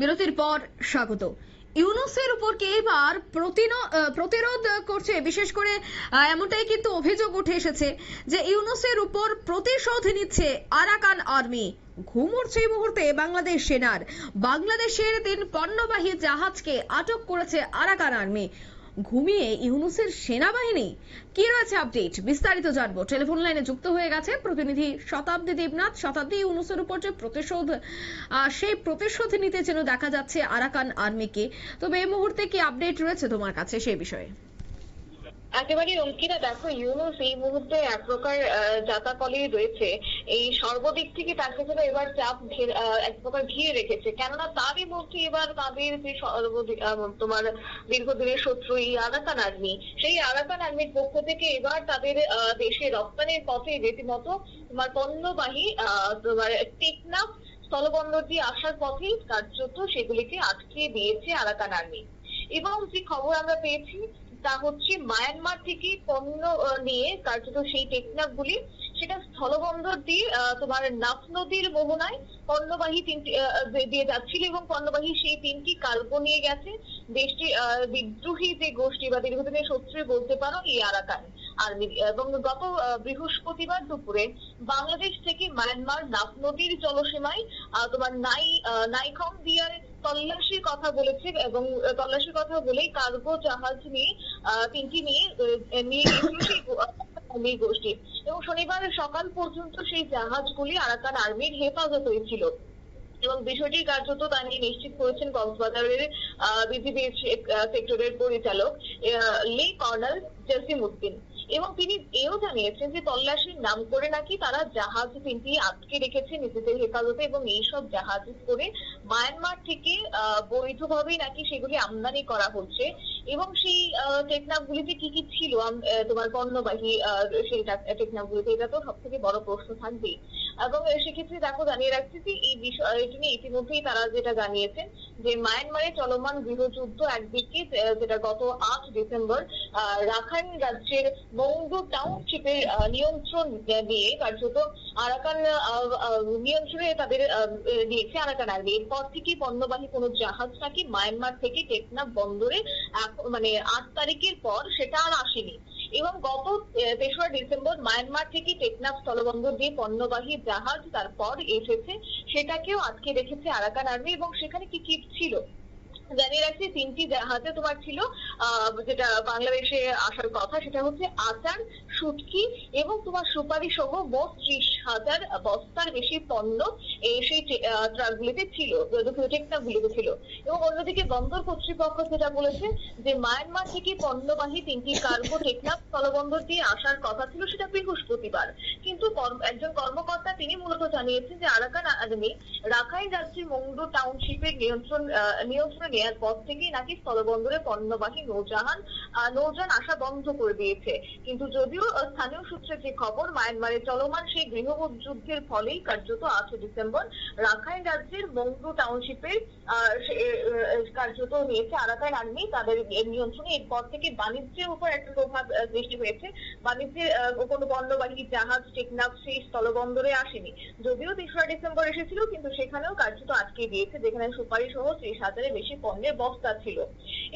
বিরতির পর স্বাগত। ইউনুসের উপর কে এবার প্রতিরোধ করছে? বিশেষ করে এমনটাই কিন্তু অভিযোগ উঠে এসেছে যে ইউনুসের উপর প্রতিশোধ নিচ্ছে আরাকান আর্মি। ঘুম উঠছে এই মুহূর্তে বাংলাদেশ সেনার। বাংলাদেশের তিন পণ্যবাহী জাহাজকে আটক করেছে আরাকান আর্মি। ঘুমিয়ে ইউনুসের সেনাবাহিনী। কি রয়েছে আপডেট বিস্তারিত জানব। টেলিফোন লাইনে যুক্ত হয়ে গেছে প্রতিনিধি শতাব্দী দেবনাথ। শতাব্দী ইউনুসের উপর যে প্রতিশোধ সেই প্রতিশোধ নিতে যেন দেখা যাচ্ছে আরাকান আর্মিকে। তবে এই মুহূর্তে কি আপডেট রয়েছে তোমার কাছে সেই বিষয়ে? একেবারে অঙ্কিতা দেখো ইউনুস এই মুহূর্তে এক প্রকার জাতাকলেই রয়েছে। এই সর্বদিক থেকে তাকে যেন এবার চাপ এক প্রকার ঘিরে রেখেছে। কেননা তারই মধ্যে এবার তাদের যে তোমার দীর্ঘদিনের শত্রু, এই আরাকান আর্মি, সেই আরাকান আর্মির পক্ষ থেকে এবার তাদের দেশে রপ্তানির পথে রীতিমতো তোমার পণ্যবাহী তোমার টেকনাফ স্থলবন্দর দিয়ে আসার পথেই কার্যত সেগুলিকে আটকে দিয়েছে আরাকান আর্মি। এবং যে খবর আমরা পেয়েছি, তা হচ্ছে মায়ানমার থেকে পণ্য নিয়ে কার্যত সেই টেকনাফ গুলি সেটা স্থলবন্দর দিয়ে তোমার নাফ নদীর মোহনায় পণ্যবাহী তিনটি দিয়ে- যাচ্ছিল এবং পণ্যবাহী সেই তিনটি কার্গো নিয়ে গেছে। দেশটি বিদ্রোহী যে গোষ্ঠী বা দীর্ঘদিনের শত্রু বলতে পারো, এই আরাকান আর্মি। এবং গত বৃহস্পতিবার দুপুরে বাংলাদেশ থেকে মায়ানমার নাফ নদীর জলসীমায় তোমার নাই নাইখং দিয়ার তল্লাশির কথা বলেছে এবং তল্লাশির কথা বলেই কার্গো জাহাজ নিয়ে তিনটি নিয়ে নিয়ে গেছিল সেই গোষ্ঠী। এবং শনিবার সকাল পর্যন্ত সেই জাহাজগুলি আরাকান আর্মির হেফাজত হয়েছিল। এবং বিষয়টি কার্যত তা নিয়ে নিশ্চিত করেছেন কক্সবাজারের বিজিবি সেক্টরের পরিচালক লে কর্নাল জসিম উদ্দিন। এবং তিনি এও জানিয়েছেন যে তল্লাশির নাম করে নাকি তারা জাহাজ তিনটি আটকে রেখেছে নিজেদের হেফাজতে এবং এইসব জাহাজ করে মায়ানমার থেকে আহ, বৈধভাবেই নাকি সেগুলি আমদানি করা হচ্ছে। এবং সেই টেকনাফ গুলিতে কি কি ছিল? তোমার পণ্যবাহী সেই টেকনাফ গুলিতে এটা তো সব থেকে বড় প্রশ্ন থাকবেই। এবং সেক্ষেত্রে দেখো, জানিয়ে রাখছি যে এই বিষয় এটি নিয়ে ইতিমধ্যেই তারা যেটা জানিয়েছেন যে মায়ানমারে চলমান গৃহযুদ্ধ একদিকে যেটা গত আট ডিসেম্বর রাখাইন রাজ্যের বঙ্গ টাউনশিপের নিয়ন্ত্রণ দিয়ে কার্যত আরাকান নিয়ন্ত্রণে তাদের দিয়েছে আরাকান আর্মি। এরপর থেকে পণ্যবাহী কোনো জাহাজ নাকি মায়ানমার থেকে টেকনাফ বন্দরে মানে আট তারিখের পর সেটা আর আসেনি। এবং গত তেসরা ডিসেম্বর মায়ানমার থেকে টেকনাফ স্থলবন্দর দিয়ে পণ্যবাহী জাহাজ তারপর এসেছে, সেটাকেও আটকে রেখেছে আরাকান আর্মি এবং সেখানে কি কি ছিল? জানিয়ে রাখছি, তিনটি জাহাজে তোমার ছিল যেটা বাংলাদেশে আসার কথা, সেটা হচ্ছে আচার, শুটকি এবং তোমার সুপারি সহ মোট ত্রিশ হাজার বস্তার বেশি পণ্য এই সেই ট্রাকগুলিতে ছিল টেকনাফগুলিতে ছিল। এবং অন্যদিকে বন্দর কর্তৃপক্ষ যেটা বলেছে যে মায়ানমার থেকে পণ্যবাহী তিনটি কার্গো টেকনাফ স্থলবন্দর দিয়ে আসার কথা ছিল, সেটা বৃহস্পতিবার। কিন্তু একজন কর্মকর্তা তিনি মূলত জানিয়েছেন যে আরাকান আর্মি রাখাইন রাজ্যের মংডু টাউনশিপের নিয়ন্ত্রণ নিয়ন্ত্রণে নেওয়ার পর থেকেই নাকি স্থলবন্দরে পণ্যবাহী নৌজাহান নৌযান আসা বন্ধ করে দিয়েছে। কিন্তু যদিও স্থানীয় সূত্রে যে খবর, মায়ানমারে চলমান সেই গৃহযুদ্ধের ফলেই কার্যত আট ডিসেম্বর রাখাইন রাজ্যের মংডু টাউনশিপের কার্যত নিয়েছে আরাকান আর্মি তাদের নিয়ন্ত্রণে এরপর থেকে বাণিজ্যের উপর একটা প্রভাব সৃষ্টি হয়েছে। বাণিজ্যের কোনো পণ্যবাহী জাহাজ, টেকনাফ সেই স্থলবন্দরে আসেনি। যদিও তেসরা ডিসেম্বর এসেছিল, কিন্তু সেখানেও কার্যত আটকে দিয়েছে, যেখানে সুপারি সহ ত্রিশ হাজারের বেশি পণ্যের বস্তা ছিল।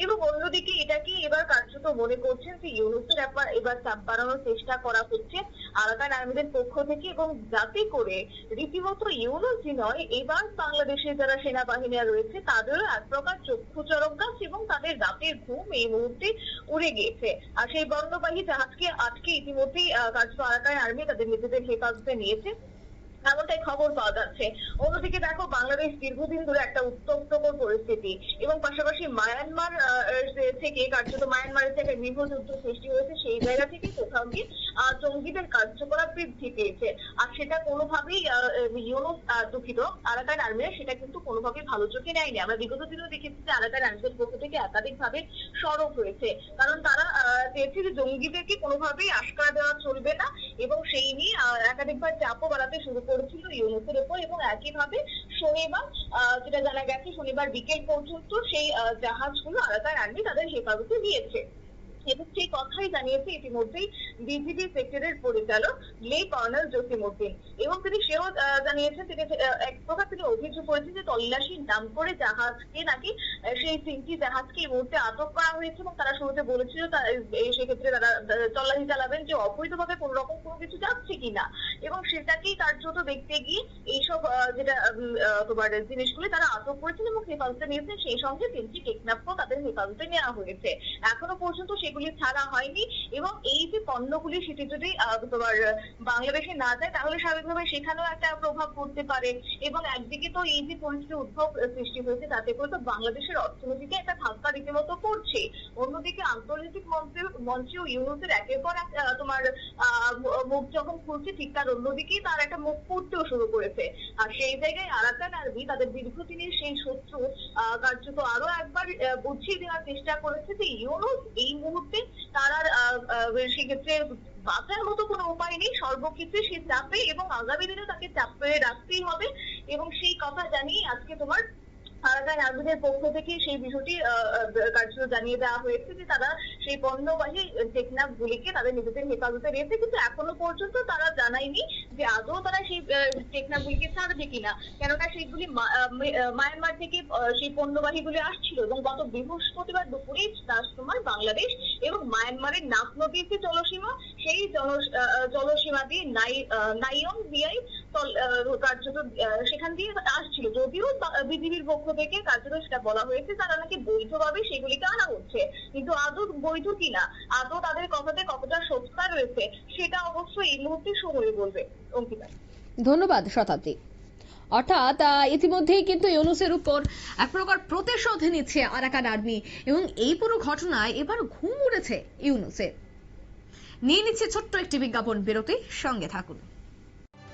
এবং অন্যদিকে এটাকে এবার কার্যত মনে করছেন যে ইউনুসের এবার চাপ বাড়ানোর চেষ্টা করা হচ্ছে আরাকান আর্মিদের পক্ষ থেকে এবং যাতে করে রীতিমতো ইউনুসই নয়, এবার বাংলাদেশের যারা সেনাবাহিনীরা রয়েছে তাদেরও এক প্রকার চক্ষু চরক গাছ এবং তাদের রাতের ঘুম এই মুহূর্তে উড়ে গিয়েছে। আর সেই বর্ণবাহী জাহাজকে আটকে ইতিমধ্যেই কার্যত আরাকান আর্মি তাদের নিজেদের হেফাজতে নিয়েছে। এমনটাই খবর পাওয়া যাচ্ছে। অন্যদিকে দেখো, বাংলাদেশ দীর্ঘদিন ধরে একটা উত্তপ্তকর পরিস্থিতি এবং পাশাপাশি মায়ানমার থেকে কার্যত মায়ানমারের থেকে গৃহযুদ্ধ সৃষ্টি হয়েছে। সেই জায়গা থেকে কোথাও গিয়ে জঙ্গিদের কার্যকলাপ বৃদ্ধি পেয়েছে। আর সেটা কোনোভাবেই ইউনুস দুঃখিত, আরাকান আর্মিরা সেটা কিন্তু কোনোভাবেই ভালো চোখে নেয়নি। আমরা বিগত দিনেও দেখেছি যে আরাকান আর্মিদের পক্ষ থেকে একাধিকভাবে সরব হয়েছে কারণ তারা চেয়েছে যে জঙ্গিদেরকে কোনোভাবেই আশকারা দেওয়া চলবে না এবং সেই নিয়ে একাধিকবার চাপও বাড়াতে শুরু করেছিল ইউনুসের উপর এবং একইভাবে শনিবার যেটা জানা গেছে শনিবার বিকেল পর্যন্ত সেই জাহাজগুলো আরাকান আর্মি তাদের হেফাজতে দিয়েছে এবং সেই কথাই জানিয়েছে ইতিমধ্যেই বিজিবি সেক্টরের পরিচালক লে কর্নেল জসিমউদ্দিন। এবং তিনি সেও জানিয়েছেন তিনি এক প্রকার তিনি অভিযোগ করেছেন যে তল্লাশির নাম করে জাহাজকে নাকি সেই তিনটি জাহাজকে এই মুহূর্তে আটক করা হয়েছে এবং তারা শুরুতে বলেছিল সেক্ষেত্রে তারা তল্লাশি চালাবেন যে অবৈধভাবে কোন রকম কোনো কিছু যাচ্ছে কিনা। এবং সেটাকেই কার্যত দেখতে গিয়ে এইসব যেটা তোমার জিনিসগুলি তারা আটক করেছেন এবং হেফাজতে নিয়েছেন, সেই সঙ্গে তিনটি টেকনাফও তাদের হেফাজতে নেওয়া হয়েছে। এখনও পর্যন্ত সেগুলি ছাড়া হয়নি এবং এই যে পণ্যগুলি সেটি যদি তোমার, বাংলাদেশে না যায়, তাহলে স্বাভাবিকভাবে সেখানেও একটা প্রভাব পড়তে পারে। এবং একদিকে তো এই যে পরিস্থিতি উদ্ভব সৃষ্টি হয়েছে, তাতে করে তো বাংলাদেশের অর্থনীতিতে একটা ধাক্কা রীতিমতো পড়ছে। অন্যদিকে আন্তর্জাতিক মঞ্চে মঞ্চেও ইউরোপের একের পর এক তোমার মুখ যখন খুলছে ঠিক তার অন্যদিকেই তার একটা মুখ ফুটতেও শুরু করেছে। আর সেই জায়গায় আরাকান আরবি তাদের দীর্ঘদিনের সেই শত্রু কার্যত আরও একবার বুঝিয়ে দেওয়ার চেষ্টা করেছে যে ইউরোপ এই মুহূর্তে তার আর সেক্ষেত্রে বাঁচার মতো কোনো উপায় নেই। সর্বক্ষেত্রে সে চাপে এবং আগামী দিনে তাকে চাপে রাখতেই হবে। এবং সেই কথা জানিয়ে আজকে তোমার আরাকান আর্মিদের পক্ষ থেকে সেই বিষয়টি কার্যত জানিয়ে দেওয়া হয়েছে যে তারা সেই পণ্যবাহী টেকনাফ গুলিকে তাদের নিজেদের হেফাজতে রয়েছে, কিন্তু এখনও পর্যন্ত তারা জানায়নি যে আদৌ তারা সেই টেকনাফ গুলিকে ছাড়বে কিনা। কেননা সেইগুলি মায়ানমার থেকে সেই পণ্যবাহী গুলি আসছিল এবং গত বৃহস্পতিবার দুপুরে রাজকুমার বাংলাদেশ এবং মায়ানমারের নাফ নদীর যে জলসীমা সেই জলসীমা দিয়ে নাইয়ং দিয়াই আহ, কার্যত সেখান দিয়ে আসছিল। যদিও বিজিবির পক্ষ থেকে কার্যত সেটা বলা হয়েছে তারা নাকি বৈধভাবে সেগুলিকে আনা হচ্ছে। কিন্তু আদৌ বৈধ কিনা? আদৌ তাদের কথাতে কতটা সত্যতা রয়েছে? সেটা অবশ্য এই মুহূর্তে সময় বলবে অঙ্কিতা। ধন্যবাদ শতাব্দী। অর্থাৎ ইতিমধ্যেই কিন্তু ইউনুসের উপর এক প্রকার প্রতিশোধ নিচ্ছে আরাকান আর্মি এবং এই পুরো ঘটনায় এবার ঘুম উড়েছে ইউনুসের। নিয়ে নিচ্ছে ছোট্ট একটি বিজ্ঞাপন বিরতি সঙ্গে থাকুন।